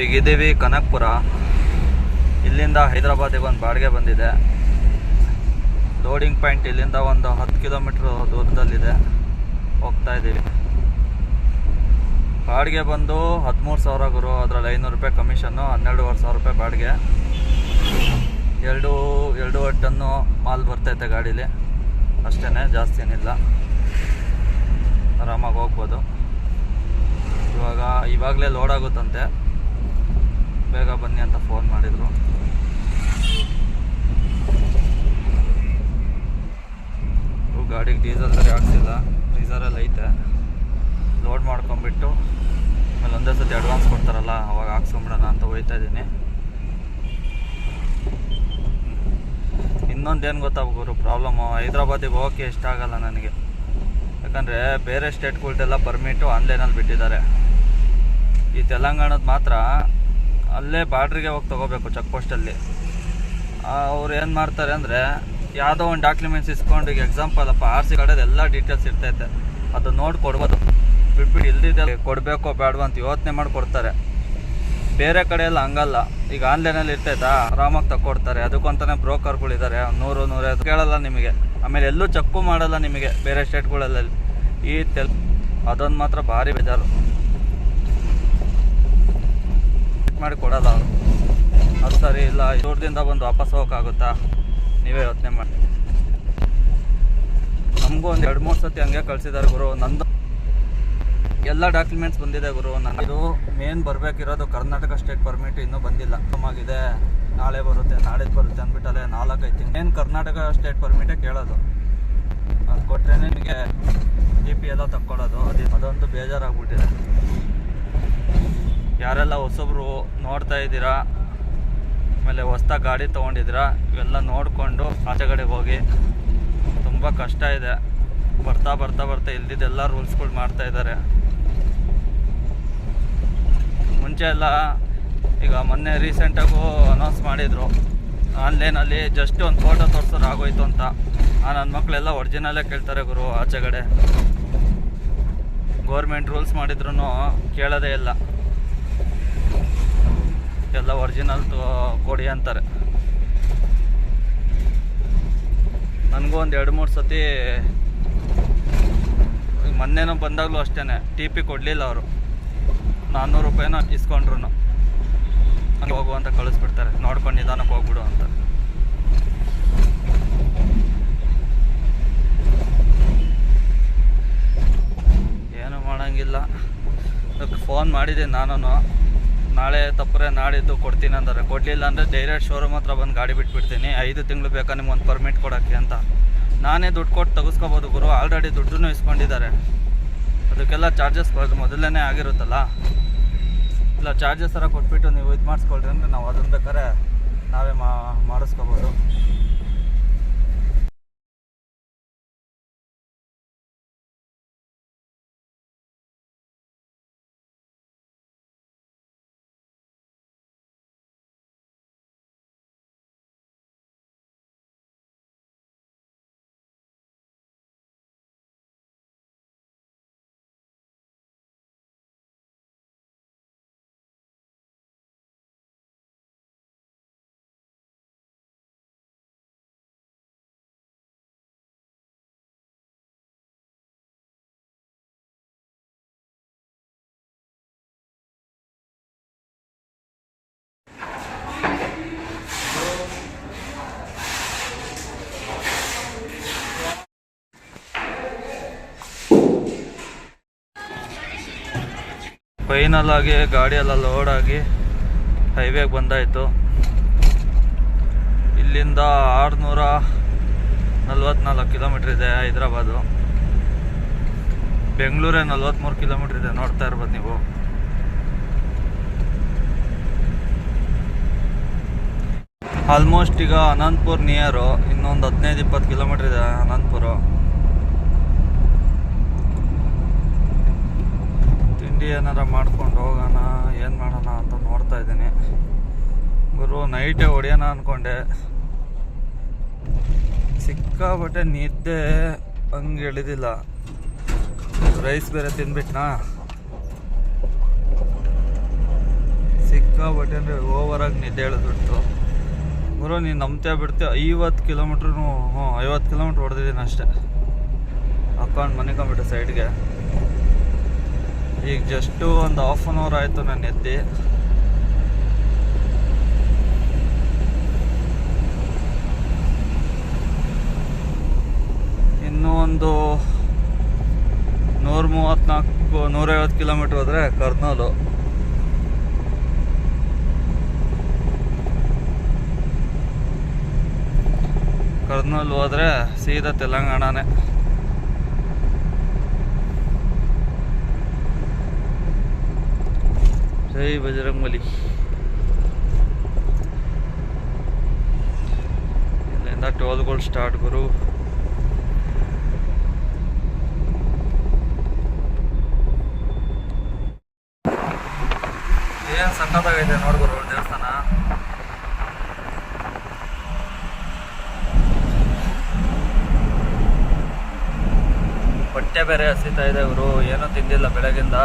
ಈಗಿದ್ದೀವಿ ಕನಕ್ಪುರ. ಇಲ್ಲಿಂದ ಹೈದರಾಬಾದಿಗೆ ಒಂದು ಬಾಡಿಗೆ ಬಂದಿದೆ. ಲೋಡಿಂಗ್ ಪಾಯಿಂಟ್ ಇಲ್ಲಿಂದ ಒಂದು ಹತ್ತು ಕಿಲೋಮೀಟ್ರ್ ದೂರದಲ್ಲಿದೆ. ಹೋಗ್ತಾ ಇದ್ದೀವಿ. ಬಾಡಿಗೆ ಬಂದು ಹದಿಮೂರು ಸಾವಿರ ಗುರು, ಅದರಲ್ಲಿ ಐನೂರು ರೂಪಾಯಿ ಕಮಿಷನ್ನು ಹನ್ನೆರಡುವರೆ ಸಾವಿರ ರೂಪಾಯಿ ಬಾಡಿಗೆ. ಎರಡು ಎರಡೂವರೆ ಟನ್ನು ಮಾಲ್ ಬರ್ತೈತೆ ಗಾಡೀಲಿ. ಅಷ್ಟೇ ಜಾಸ್ತಿ ಏನಿಲ್ಲ. ಆರಾಮಾಗಿ ಹೋಗ್ಬೋದು. ಇವಾಗ, ಇವಾಗಲೇ ಲೋಡ್ ಆಗುತ್ತಂತೆ. ಬೇಗ ಬನ್ನಿ ಅಂತ ಫೋನ್ ಮಾಡಿದರು. ಗಾಡಿಗೆ ಡೀಸೆಲ್ ಸರಿ ಹಾಕ್ಸಿಲ್ಲ ಡೀಸರಲ್ಲಿ ಐತೆ. ಲೋಡ್ ಮಾಡ್ಕೊಂಬಿಟ್ಟು ಆಮೇಲೆ ಒಂದೇ ಸತಿ ಅಡ್ವಾನ್ಸ್ ಕೊಡ್ತಾರಲ್ಲ, ಅವಾಗ ಹಾಕ್ಸ್ಕೊಂಬಿಡೋಣ ಅಂತ ಹೋಯ್ತಾ ಇದ್ದೀನಿ ಇನ್ನೊಂದೇನು ಗೊತ್ತಾ ಗುರು ಪ್ರಾಬ್ಲಮ್ಮು ಹೈದ್ರಾಬಾದಿಗೆ ಹೋಗೋಕ್ಕೆ ಇಷ್ಟ ಆಗಲ್ಲ ನನಗೆ. ಯಾಕಂದರೆ ಬೇರೆ ಸ್ಟೇಟ್ಗಳ್ದೆಲ್ಲ ಪರ್ಮಿಟು ಆನ್ಲೈನಲ್ಲಿ ಬಿಟ್ಟಿದ್ದಾರೆ. ಈ ತೆಲಂಗಾಣದ ಮಾತ್ರ ಅಲ್ಲೇ ಬಾರ್ಡ್ರಿಗೆ ಹೋಗಿ ತೊಗೋಬೇಕು ಚೆಕ್ ಪೋಸ್ಟಲ್ಲಿ ಅವ್ರು ಏನು ಮಾಡ್ತಾರೆ ಅಂದರೆ, ಯಾವುದೋ ಒಂದು ಡಾಕ್ಯುಮೆಂಟ್ಸ್ ಇಸ್ಕೊಂಡು ಈಗ ಎಕ್ಸಾಂಪಲ್ ಅಪ್ಪ ಆರ್ ಸಿ ಕಡೆದು ಎಲ್ಲ ಡೀಟೇಲ್ಸ್ ಇರ್ತೈತೆ. ಅದು ನೋಡಿ ಕೊಡ್ಬೋದು. ಬಿಟ್ಬಿಟ್ಟು ಇಲ್ದಿದ್ದೆ ಕೊಡಬೇಕೋ ಬೇಡವೋ ಅಂತ ಯೋಚನೆ ಮಾಡಿ ಕೊಡ್ತಾರೆ. ಬೇರೆ ಕಡೆ ಎಲ್ಲ ಹಂಗಲ್ಲ. ಈಗ ಆನ್ಲೈನಲ್ಲಿ ಇರ್ತೈತಾ? ಆರಾಮಾಗಿ ತಕ್ಕೊಡ್ತಾರೆ. ಅದಕ್ಕಂತಾನೆ ಬ್ರೋಕರ್ಗಳಿದ್ದಾರೆ ನೂರು, ನೂರೈವತ್ತು ಕೇಳಲ್ಲ ನಿಮಗೆ. ಆಮೇಲೆ ಎಲ್ಲೂ ಚಕ್ಕು ಮಾಡಲ್ಲ ನಿಮಗೆ ಬೇರೆ ಸ್ಟೇಟ್ಗಳಲ್ಲಿ ಈ ತೆಲ್ ಅದೊಂದು ಮಾತ್ರ ಭಾರಿ ಬೇಜಾರು ಚೆಕ್ ಮಾಡಿ ಕೊಡಲ್ಲ ಅವರು. ಅದು ಸರಿ ಇಲ್ಲ ದೂರದಿಂದ ಬಂದು ವಾಪಸ್ ಹೋಗೋಕ್ಕಾಗುತ್ತಾ? ನೀವೇ ಯೋಚನೆ ಮಾಡಿ. ನಮಗೂ ಒಂದು ಎರಡು ಮೂರು ಸತಿ ಹಂಗೆ ಕಳಿಸಿದ್ದಾರೆ ಗುರು. ನಂದು ಎಲ್ಲ ಡಾಕ್ಯುಮೆಂಟ್ಸ್ ಬಂದಿದೆ ಗುರು. ನನಗಿದು ಮೇನ್ ಬರಬೇಕಿರೋದು ಕರ್ನಾಟಕ ಸ್ಟೇಟ್ ಪರ್ಮಿಟ್ ಇನ್ನೂ ಬಂದಿಲ್ಲ. ಕಮ್ಮಾಗಿದೆ ನಾಳೆ ಬರುತ್ತೆ ನಾಳೆದು ಬರುತ್ತೆ ಅಂದ್ಬಿಟ್ಟಲ್ಲೇ ನಾಲ್ಕೈದು ತಿಂಗಳು. ಏನು ಕರ್ನಾಟಕ ಸ್ಟೇಟ್ ಪರ್ಮಿಟೇ ಕೇಳೋದು. ಅದು ಕೊಟ್ಟರೆ ನಿಮಗೆ ಟಿ ಪಿ ಎಲ್ಲ ತಕ್ಕೊಡೋದು. ಅದು ಅದೊಂದು ಬೇಜಾರಾಗ್ಬಿಟ್ಟಿದೆ. ಯಾರೆಲ್ಲ ಹೊಸಬ್ರು ನೋಡ್ತಾ ಇದ್ದೀರಾ, ಆಮೇಲೆ ಹೊಸ್ದಾಗಿ ಗಾಡಿ ತೊಗೊಂಡಿದ್ದೀರಾ, ಇವೆಲ್ಲ ನೋಡಿಕೊಂಡು ಆಚೆ ಕಡೆಗೆ ಹೋಗಿ. ತುಂಬ ಕಷ್ಟ ಇದೆ. ಬರ್ತಾ ಬರ್ತಾ ಬರ್ತಾ ಇಲ್ದಿದ್ದೆಲ್ಲ ರೂಲ್ಸ್ಗಳು ಮಾಡ್ತಾ ಇದ್ದಾರೆ. ಮುಂಚೆ ಎಲ್ಲ ಈಗ ಮೊನ್ನೆ ರೀಸೆಂಟಾಗೂ ಅನೌನ್ಸ್ ಮಾಡಿದರು. ಆನ್ಲೈನಲ್ಲಿ ಜಸ್ಟ್ ಒಂದು ಫೋಟೋ ತೋರ್ಸೋರು ಆಗೋಯ್ತು ಅಂತ. ಆ ನನ್ನ ಮಕ್ಕಳೆಲ್ಲ ಒರಿಜಿನಲ್ಲೇ ಕೇಳ್ತಾರೆ ಗುರು ಆಚೆ ಕಡೆ. ಗೋರ್ಮೆಂಟ್ ರೂಲ್ಸ್ ಮಾಡಿದ್ರು ಕೇಳೋದೇ ಇಲ್ಲ. ಎಲ್ಲ ಒರಿಜಿನಲ್ ಕೊಡಿ ಅಂತಾರೆ. ನನಗೂ ಒಂದು ಎರಡು ಮೂರು ಸತಿ ಮೊನ್ನೆನೂ ಬಂದಾಗಲೂ ಅಷ್ಟೇ ಟಿ ಪಿ ಕೊಡಲಿಲ್ಲ ಅವರು. ನಾನ್ನೂರು ರೂಪಾಯಿನ ಇಸ್ಕೊಂಡ್ರು ಹಂಗೆ ಹೋಗು ಅಂತ ಕಳಿಸ್ಬಿಡ್ತಾರೆ, ನೋಡ್ಕೊಂಡು ನಿಧಾನಕ್ಕೆ ಹೋಗ್ಬಿಡು ಅಂತ. ಏನು ಮಾಡೋಂಗಿಲ್ಲ. ಫೋನ್ ಮಾಡಿದೆ ನಾನು ನಾಳೆ ತಪ್ಪರೆ ನಾಳಿದ್ದು ಕೊಡ್ತೀನಿ ಅಂದರೆ. ಕೊಡಲಿಲ್ಲ ಅಂದರೆ ಡೈರೆಕ್ಟ್ ಶೋರೂಮ್ ಹತ್ರ ಬಂದು ಗಾಡಿ ಬಿಟ್ಬಿಡ್ತೀನಿ. ಐದು ತಿಂಗಳು ಬೇಕಾ ನಿಮ್ಗೆ ಒಂದು ಪರ್ಮಿಟ್ ಕೊಡೋಕ್ಕೆ ಅಂತ. ನಾನೇ ದುಡ್ಡು ಕೊಟ್ಟು ತೆಗೆಸ್ಕೋಬೋದು ಗುರು. ಆಲ್ರೆಡಿ ದುಡ್ಡನ್ನು ಇಸ್ಕೊಂಡಿದ್ದಾರೆ. ಅದಕ್ಕೆಲ್ಲ ಚಾರ್ಜಸ್ ಮೊದಲನೇ ಆಗಿರುತ್ತಲ್ಲ. ಇಲ್ಲ ಚಾರ್ಜಸ್ ಥರ ಕೊಟ್ಬಿಟ್ಟು ನೀವು ಇದು ಮಾಡಿಸ್ಕೊಳ್ರಿ ಅಂದರೆ ನಾವು ಅದನ್ನು ಬೇಕಾದ್ರೆ ನಾವೇ ಮಾಡಿಸ್ಕೋಬೋದು. ಫೈನಲ್ ಆಗಿ ಲೋಡಾಗಿ ಎಲ್ಲ ಲೋಡ್ ಆಗಿ ಹೈವೇಗೆ ಬಂದಾಯಿತು. ಇಲ್ಲಿಂದ ಆರುನೂರ ನಲ್ವತ್ನಾಲ್ಕು ಕಿಲೋಮೀಟ್ರ್ ಇದೆ ಹೈದ್ರಾಬಾದು. ಬೆಂಗಳೂರೇ ನಲ್ವತ್ತ್ಮೂರು ಕಿಲೋಮೀಟ್ರ್ ಇದೆ, ನೋಡ್ತಾ ಇರ್ಬೋದು ನೀವು. ಆಲ್ಮೋಸ್ಟ್ ಈಗ ಅನಂತಪುರ್ ನಿಯರು ಇನ್ನೊಂದು ಹದಿನೈದು, ಇಪ್ಪತ್ತು ಕಿಲೋಮೀಟ್ರ್ ಇದೆ ಅನಂತಪುರ. ಏನಾರ ಮಾಡ್ಕೊಂಡು ಹೋಗೋಣ, ಏನು ಮಾಡೋಣ ಅಂತ ನೋಡ್ತಾ ಇದ್ದೀನಿ. ಗುರು ನೈಟೇ ಹೊಡೆಯೋಣ ಅಂದ್ಕೊಂಡೆ ಸಿಕ್ಕಾಬಟ್ಟೆ ನಿದ್ದೆ ಹಂಗೆ ಎಳಿದಿಲ್ಲ. ರೈಸ್ ಬೇರೆ ತಿನ್ಬಿಟ್ನಾ? ಸಿಕ್ ಸಿಕ್ಕಾಬಟ್ಟೆ ಅಂದರೆ ಓವರಾಗಿ ನಿದ್ದೆ ಎಳೆದ್ಬಿಡ್ತು. ಗುರು, ನೀನು ನಂಬ್ತಾ ಬಿಡ್ತೀವಿ ಐವತ್ತು ಕಿಲೋಮೀಟ್ರು ಹ್ಞೂ ಐವತ್ತು ಕಿಲೋಮೀಟ್ರ್ ಹೊಡೆದಿದ್ದೀನಿ ಅಷ್ಟೇ. ಮನೆ ಮನಿಕೊಂಬಿಟ್ಟೆ ಸೈಡ್ಗೆ ಈಗ ಜಸ್ಟು ಒಂದು ಹಾಫ್ ಆನ್ ಅವರ್ ಆಯಿತು ನಾನು ಎತ್ತಿ ಇನ್ನೂ ಒಂದು ನೂರ ಮೂವತ್ತ್ನಾಲ್ಕು ನೂರೈವತ್ತು ಕಿಲೋಮೀಟ್ರ್ ಹೋದರೆ ಕರ್ನೂಲು. ಕರ್ನೂಲ್ ಹೋದರೆ ಸೀದಾ ತೆಲಂಗಾಣನೇ. ಜೈ ಬಜರಂಗ್ बली ಇಲ್ಲಿಂದ ಟೋಲ್ಗಳು ಸ್ಟಾರ್ಟ್ ಗುರು. ಏನ್ ಸಖತ್ತಾಗೈತೆ ನೋಡ್ಗುರು ದೇವಸ್ಥಾನ? ಬಟ್ಟೆ ಬೇರೆ ಹಸಿತಾ ಇದೆ ಇವರು ಏನೂ ತಿಂದಿಲ್ಲ ಬೆಳಗಿಂದ.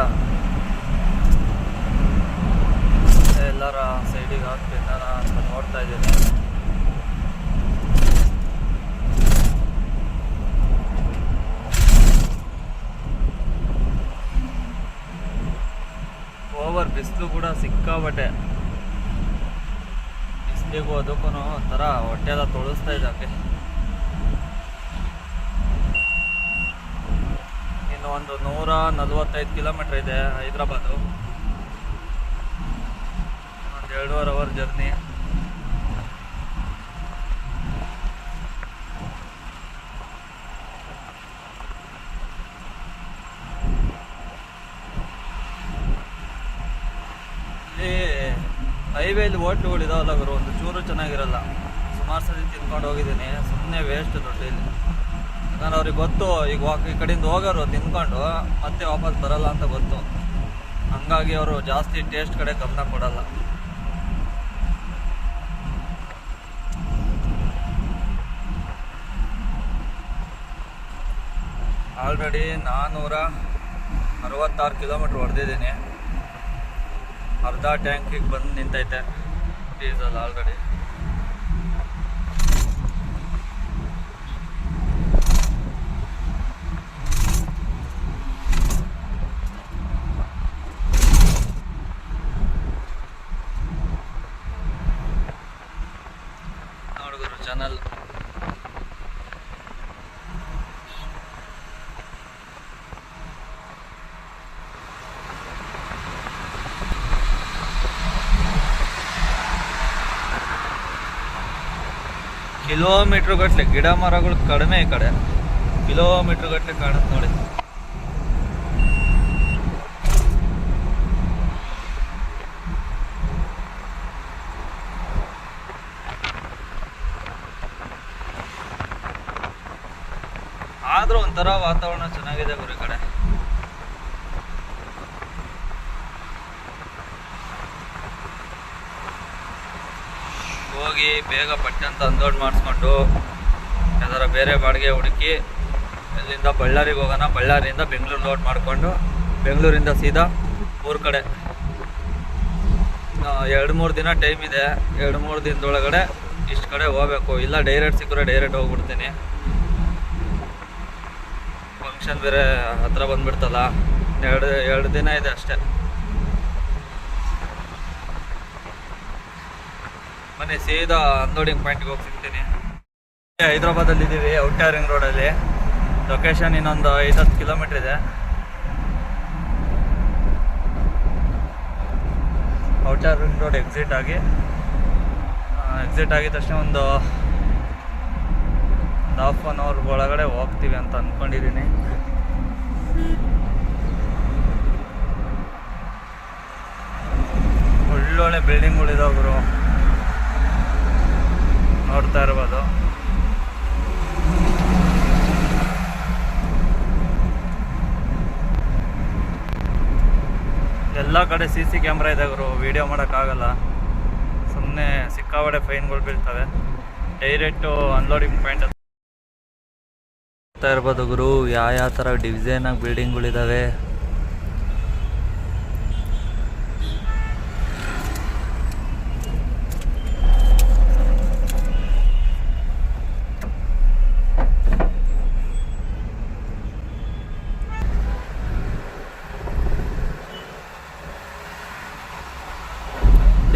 ಎಲ್ಲರ ಸೈಡಿಗೆ ನಾನು ಅಂತ ನೋಡ್ತಾ ಇದ್ದೀನಿ. ಓವರ್ ಬಿಸಿಲು ಕೂಡ ಸಿಕ್ಕಾಬಟ್ಟೆ ಬಿಸಿಲಿಗೂ ಅದಕ್ಕೂ ಒಂಥರ ಹೊಟ್ಟೆ ಎಲ್ಲ ತೊಳಸ್ತಾ ಇದೆ ಹಂಗೆ ಇನ್ನು ಒಂದು ನೂರ ನಲ್ವತ್ತೈದು ಕಿಲೋಮೀಟ್ರ್ ಇದೆ ಹೈದ್ರಾಬಾದು. ಎರಡೂವರೆ ಅವರ್ ಜರ್ನಿ. ಹೈವೇಲಿ ಹೋಟ್ಲುಗಳು ಇದಾವಲ್ಲ ಗುರು, ಒಂದು ಚೂರು ಚೆನ್ನಾಗಿರಲ್ಲ. ಸುಮಾರು ಸರಿ ತಿನ್ಕೊಂಡು ಹೋಗಿದ್ದೀನಿ ಸುಮ್ಮನೆ ವೇಸ್ಟ್ ದುಡ್ಡು ಇಲ್ಲಿ. ಯಾಕಂದ್ರೆ ಅವ್ರಿಗೆ ಗೊತ್ತು, ಈಗ ವಾಕ್ ಈ ಕಡೆಯಿಂದ ಹೋಗೋರು ತಿನ್ಕೊಂಡು, ಮತ್ತೆ ವಾಪಸ್ ಬರಲ್ಲ ಅಂತ ಗೊತ್ತು. ಹಂಗಾಗಿ ಅವರು ಜಾಸ್ತಿ ಟೇಸ್ಟ್ ಕಡೆ ಗಮನ ಕೊಡಲ್ಲ. ಆಲ್ರೆಡಿ ನಾನ್ನೂರ ಅರವತ್ತಾರು ಕಿಲೋಮೀಟ್ರ್ ಹೊಡೆದಿದ್ದೀನಿ. ಅರ್ಧ ಟ್ಯಾಂಕಿಗೆ ಬಂದು ನಿಂತೈತೆ ಡೀಸಲ್ ಆಲ್ರೆಡಿ. ಕಿಲೋಮೀಟ್ರ್ ಗಟ್ಟಲೆ ಗಿಡ ಮರಗಳು ಕಡಿಮೆ ಈ ಕಡೆ. ಕಿಲೋಮೀಟ್ರ್ ಗಟ್ಟಲೆ ಕಾಣುತ್ತೆ ನೋಡಿ. ಆದ್ರೂ ಒಂಥರ ವಾತಾವರಣ ಚೆನ್ನಾಗಿದೆ ಗುರು ಕಡೆ ಹೋಗಿ ಬೇಗ ಪಟ್ಟಂತ ಅನ್ಲೋಡ್ ಮಾಡಿಸ್ಕೊಂಡು ಯಾವ್ದಾರ ಬೇರೆ ಬಾಡಿಗೆ ಹುಡುಕಿ ಇಲ್ಲಿಂದ ಬಳ್ಳಾರಿಗೆ ಹೋಗೋಣ. ಬಳ್ಳಾರಿಯಿಂದ ಬೆಂಗಳೂರು ಲೋಡ್ ಮಾಡಿಕೊಂಡು ಬೆಂಗಳೂರಿಂದ ಸೀದಾ ಊರ ಕಡೆ. ಎರಡು ಮೂರು ದಿನ ಟೈಮ್ ಇದೆ. ಎರಡು ಮೂರು ದಿನದೊಳಗಡೆ ಇಷ್ಟು ಕಡೆ ಹೋಗ್ಬೇಕು. ಇಲ್ಲ ಡೈರೆಕ್ಟ್ ಸಿಕ್ಕರೆ ಡೈರೆಕ್ಟ್ ಹೋಗ್ಬಿಡ್ತೀನಿ. ಫಂಕ್ಷನ್ ಬೇರೆ ಹತ್ರ ಬಂದುಬಿಡ್ತಲ್ಲ. ಎರಡು ಎರಡು ದಿನ ಇದೆ ಅಷ್ಟೇ. ಬನ್ನಿ ಸೀದಾ ಅನ್ಲೋಡಿಂಗ್ ಪಾಯಿಂಟ್ಗೆ ಹೋಗಿ ಸಿಗ್ತೀನಿ ಹೈದ್ರಾಬಾದಲ್ಲಿ ಇದ್ದೀವಿ ಔಟರ್ ರಿಂಗ್ ರೋಡಲ್ಲಿ ಲೊಕೇಶನ್ ಇನ್ನೊಂದು ಐದತ್ತು ಕಿಲೋಮೀಟ್ರ್ ಇದೆ. ಔಟರ್ ರಿಂಗ್ ರೋಡ್ ಎಕ್ಸಿಟ್ ಆಗಿ ಎಕ್ಸಿಟ್ ಆಗಿದ ತಕ್ಷಣ ಒಂದು ಹಾಫ್ ಆನ್ ಅವರ್ ಒಳಗಡೆ ಹೋಗ್ತೀವಿ ಅಂತ ಅಂದ್ಕೊಂಡಿದ್ದೀನಿ ಒಳ್ಳೊಳ್ಳೆ ಬಿಲ್ಡಿಂಗ್ಗಳಿದಾವೆ ಗುರು. ನೋಡ್ತಾ ಇರ್ಬೋದು. ಎಲ್ಲ ಕಡೆ ಸಿ ಸಿ ಕ್ಯಾಮ್ರಾ ಇದೆ ಗುರು ವಿಡಿಯೋ ಮಾಡೋಕ್ಕಾಗಲ್ಲ. ಸುಮ್ಮನೆ ಸಿಕ್ಕಾಬಡೆ ಫೈನ್ಗಳು ಬೀಳ್ತವೆ. ಡೈರೆಕ್ಟು ಅನ್ಲೋಡಿಂಗ್ ಪಾಯಿಂಟ್ ನೋಡ್ತಾ ಇರ್ಬೋದು ಗುರು ಯಾವ ಯಾವ ಥರ ಡಿಸೈನಾಗಿ ಬಿಲ್ಡಿಂಗ್ಗಳಿದ್ದಾವೆ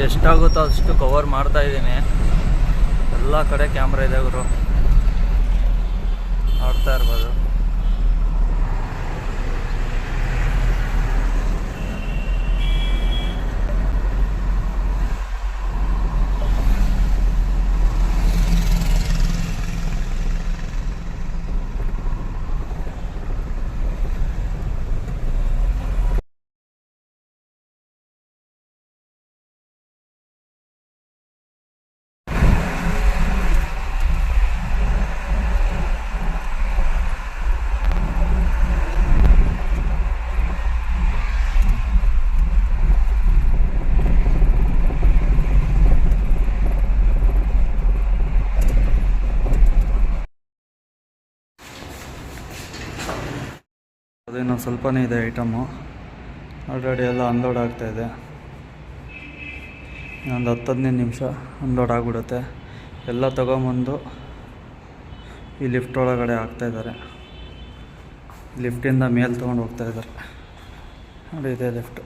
ಎಷ್ಟಾಗುತ್ತೋ ಅಷ್ಟು ಕವರ್ ಮಾಡ್ತಾ ಇದ್ದೀನಿ. ಎಲ್ಲ ಕಡೆ ಕ್ಯಾಮ್ರಾ ಇದೆ ಗುರು. ನೋಡ್ತಾ ಇರ್ಬೋದು. ಅದೇನೋ ಸ್ವಲ್ಪನೇ ಇದೆ ಐಟಮು ಆಲ್ರೆಡಿ ಎಲ್ಲ ಅನ್ಲೋಡ್ ಆಗ್ತಾಯಿದೆ ಒಂದು ಹತ್ತು ಹದಿನೈದು ನಿಮಿಷ ಅನ್ಲೋಡ್ ಆಗಿಬಿಡುತ್ತೆ. ಎಲ್ಲ ತೊಗೊಂಬಂದು ಈ ಲಿಫ್ಟ್ ಒಳಗಡೆ ಹಾಕ್ತಾಯಿದ್ದಾರೆ ಲಿಫ್ಟಿಂದ ಮೇಲೆ ತೊಗೊಂಡು ಹೋಗ್ತಾಯಿದ್ದಾರೆ ನೋಡಿ, ಇದೆ ಲಿಫ್ಟು